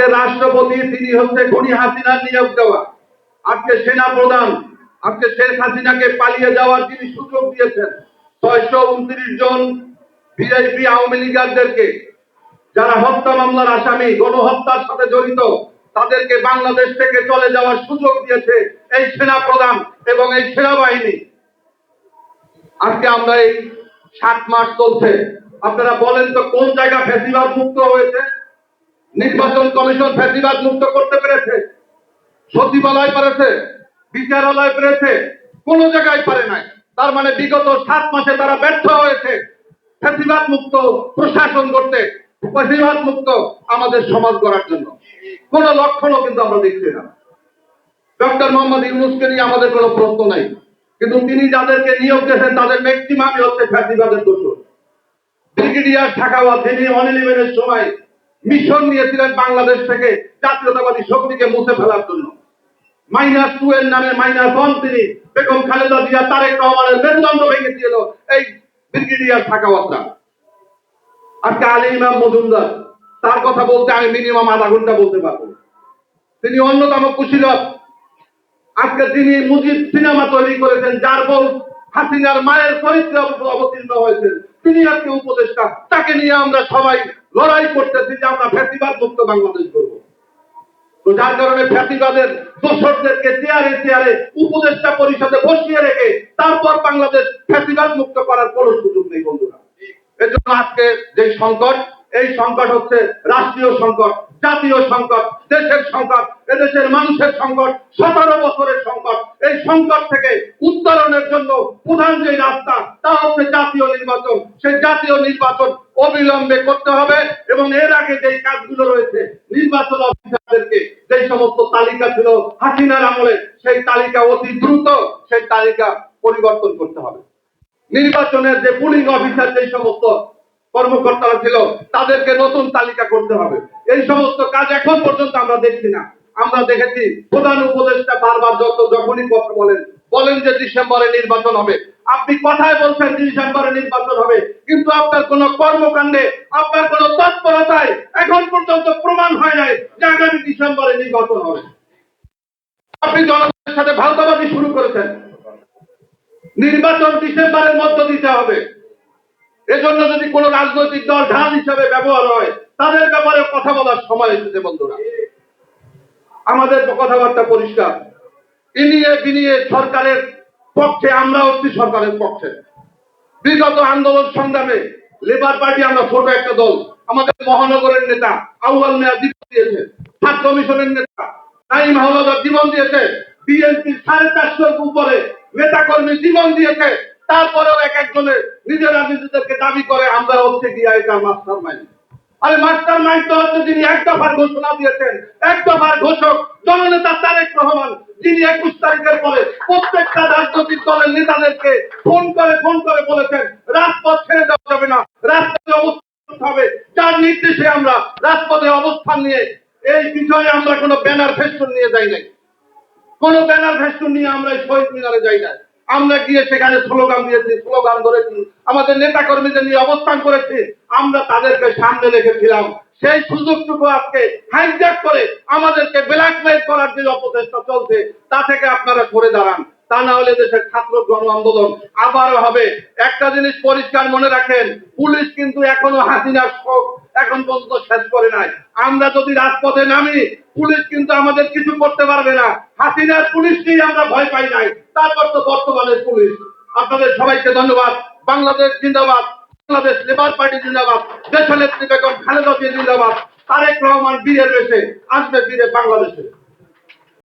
আজকে রাষ্ট্রপতি, তিনি হচ্ছে খুনি হাসিনার নিয়োগ দেওয়া। আজকে সেনা প্রধান, আজকে শেখ হাসিনাকে পালিয়ে যাওয়ার তিনি সুযোগ দিয়েছেন। ছয়শো উনত্রিশ জন ভিআইপি আওয়ামী লীগারদেরকে, যারা হত্যা মামলার আসামি, গণহত্যার সাথে জড়িত, তাদেরকে বাংলাদেশ থেকে চলে যাওয়ার সুযোগ দিয়েছে এই সেনা প্রধান এবং এই সেনাবাহিনী। আজকে আমরা এই সাত মাস চলছে। আপনারা বলেন তো কোন জায়গা ফেসিবাদ মুক্ত হয়েছে? নির্বাচন কমিশন ফেসিবাদ মুক্ত করতে পেরেছে, সচিবালয় পেরেছে, বিচারালয় পেরেছে, কোন জায়গায় পারে নাই। তার মানে বিগত সাত মাসে তারা ব্যর্থ হয়েছে। ফেসিবাদ মুক্ত প্রশাসন করতে ফেসিবাদ মুক্ত আমাদের সমাজ গড়ার জন্য। কোন লক্ষণও কিন্তু আমরা দেখছি না। ডক্টর মোহাম্মদ ইউনুসকে নিয়ে আমাদের কোনো প্রশ্ন নাই। কিন্তু তিনি যাদেরকে নিয়োগ দিয়েছেন, তাদের ম্যাক্সিমামই হচ্ছে ফ্যাসিবাদের দোষর। ব্রিগেডিয়ার ঢাকাওয়াত যিনি অনিলিমেনের সময় মিশন নিয়েছিলেন বাংলাদেশ থেকে জাতীয়তাবাদী শক্তিকে মুছে ফেলার জন্য। মাইনাস টু এর নামে মাইনাস ওয়ান তিনি, বেগম খালেদা জিয়া, তারেক রহমানের মেরুদণ্ড ভেঙে দিল এই ব্রিগেডিয়ার ঢাকাওয়াতরা আজকে আলী ইমাম মজুমদার, তার কথা বলতে আমি মিনিমাম আধা ঘণ্টা বলতে পারব। তিনি অন্যতম কুশীলক আজকে তিনি মুজিব সিনেমা তৈরি করেছেন, যার বউ হাসিনার মায়ের চরিত্রে অবতীর্ণ হয়েছেন, তিনি আজকে উপদেষ্টা। তাকে নিয়ে আমরা সবাই লড়াই করতেছি যে আমরা ফ্যাসিবাদ মুক্ত বাংলাদেশ করব। তো যার কারণে ফ্যাসিবাদের দোষরদেরকে চেয়ারে চেয়ারে উপদেষ্টা পরিষদে বসিয়ে রেখে তারপর বাংলাদেশ ফ্যাসিবাদ মুক্ত করার কোনো সুযোগ নেই, বন্ধুরা। এজন্য আজকে যে সংকট, এই সংকট হচ্ছে রাষ্ট্রীয় সংকট, জাতীয় সংকট, দেশের সংকট, এদেশের মানুষের সংকট, সতেরো বছরের সংকট। এই সংকট থেকে উত্তরণের জন্য প্রধান যে রাস্তা, তা হচ্ছে জাতীয় নির্বাচন। সেই জাতীয় নির্বাচন অবিলম্বে করতে হবে এবং এর আগে যে কাজগুলো রয়েছে, নির্বাচন অফিসারদেরকে যে সমস্ত তালিকা ছিল হাসিনার আমলে, সেই তালিকা অতি দ্রুত সেই তালিকা পরিবর্তন করতে হবে। নির্বাচনের যে পুলিং অফিসার যে সমস্ত কর্মকর্তারা ছিল, তাদেরকে নতুন তালিকা করতে হবে। এই সমস্ত কাজ এখন পর্যন্ত আমরা দেখছি না। আমরা দেখেছি প্রধান উপদেষ্টা বারবার যত যখনই কথা বলেন বলেন যে ডিসেম্বরে নির্বাচন হবে। আপনি কথায় বলছেন ডিসেম্বরে নির্বাচন হবে, কিন্তু আপনার কোন কর্মকাণ্ডে, আপনার কোন তৎপরতায় এখন পর্যন্ত প্রমাণ হয় নাই যে আগামী ডিসেম্বরে নির্বাচন হবে। আপনি জনগণের সাথে ভারতাবাদী শুরু করেছেন। নির্বাচন ডিসেম্বরের মধ্য দিতে হবে। এজন্য যদি কোন রাজনৈতিক দল ঢাল হিসাবে ব্যবহার হয়, তাদের ব্যাপারে কথা বলার সময় এসেছে বন্ধুরা। আমাদের কথাবার্তা পরিষ্কার। ইনিয়ে বিনিয়ে সরকারের পক্ষে আমরা হচ্ছি সরকারের পক্ষে। বিগত আন্দোলন সংগ্রামে লেবার পার্টি আমরা ছোট একটা দল। আমাদের মহানগরের নেতা আউয়াল মেয়া জীবন দিয়েছে, ছাত্র মিশনের নেতা নাইম হাওলাদার জীবন দিয়েছে, বিএনপি সাড়ে চারশোর উপরে নেতা কর্মী জীবন দিয়েছে। তারপরেও এক একজনে নিজেরা নিজেদেরকে দাবি করে, আমরা হচ্ছে গিয়া এটা মাস্টার মাইন্ড আরে মাস্টার মাইন্ড তো হচ্ছে যিনি এক দফার ঘোষণা দিয়েছেন, এক দফার ঘোষক জননেতা তারেক রহমান। যিনি একুশ তারিখের পরে প্রত্যেকটা রাজনৈতিক দলের নেতাদেরকে ফোন করে ফোন করে বলেছেন, রাজপথ ছেড়ে দেওয়া যাবে না, রাজপথে অবস্থান হবে। যার নির্দেশে আমরা রাজপথে অবস্থান নিয়ে এই বিষয়ে আমরা কোনো ব্যানার ফেস্টুন নিয়ে যাই নাই। কোন ব্যানার ফেস্টুন নিয়ে আমরা শহীদ মিনারে যাই নাই। আমরা গিয়ে সেখানে স্লোগান দিয়েছি, স্লোগান ধরেছি। আমাদের নেতা কর্মীদের নিয়ে অবস্থান করেছি। আমরা তাদেরকে সামনে রেখেছিলাম। সেই সুযোগটুকু আজকে হাইজ্যাক করে আমাদেরকে ব্ল্যাকমেল করার যে অপচেষ্টা চলছে, তা থেকে আপনারা সরে দাঁড়ান। তা না হলে দেশের ছাত্র গণ আন্দোলন আবারও হবে। একটা জিনিস পরিষ্কার মনে রাখেন, পুলিশ কিন্তু এখনও হাসিনার শোক এখন পর্যন্ত শেষ করে নাই। আমরা যদি রাজপথে নামি, পুলিশ কিন্তু আমাদের কিছু করতে পারবে না। হাসিনার পুলিশকেই আমরা ভয় পাই নাই। তারপর তো বর্তমানের পুলিশ। আপনাদের সবাইকে ধন্যবাদ। বাংলাদেশ জিন্দাবাদ। বাংলাদেশ লেবার পার্টি জিন্দাবাদ দেশনেত্রী বেগম খালেদা জিয়া জিন্দাবাদ। তারেক রহমান রয়েছে আসবে বাংলাদেশে।